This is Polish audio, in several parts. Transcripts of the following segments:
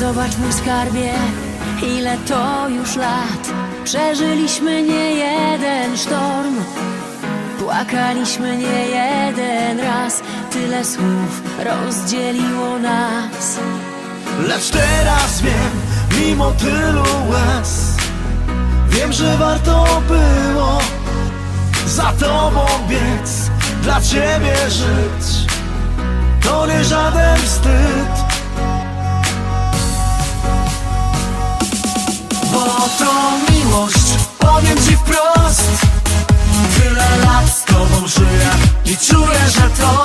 Zobacz mój skarbie, ile to już lat. Przeżyliśmy nie jeden sztorm. Płakaliśmy nie jeden raz. Tyle słów rozdzieliło nas. Lecz teraz wiem, mimo tylu łez Wiem, że warto było za tobą biec Dla ciebie żyć. To nie żaden wstyd bo to miłość. Powiem ci wprost Tyle lat z tobą żyję I czuję, że to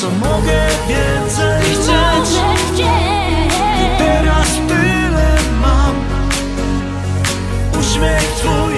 co mogę więcej chcieć. I teraz tyle mam. Uśmiech twój.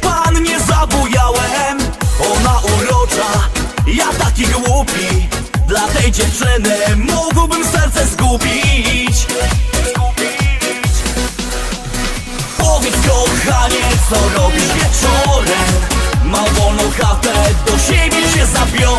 Pan nie zabujałem. Ona urocza, ja taki głupi. Dla tej dziewczyny mógłbym serce zgubić. Powiedz kochanie, co robisz wieczorem? Mam wolną chatę, do siebie się zabiorę.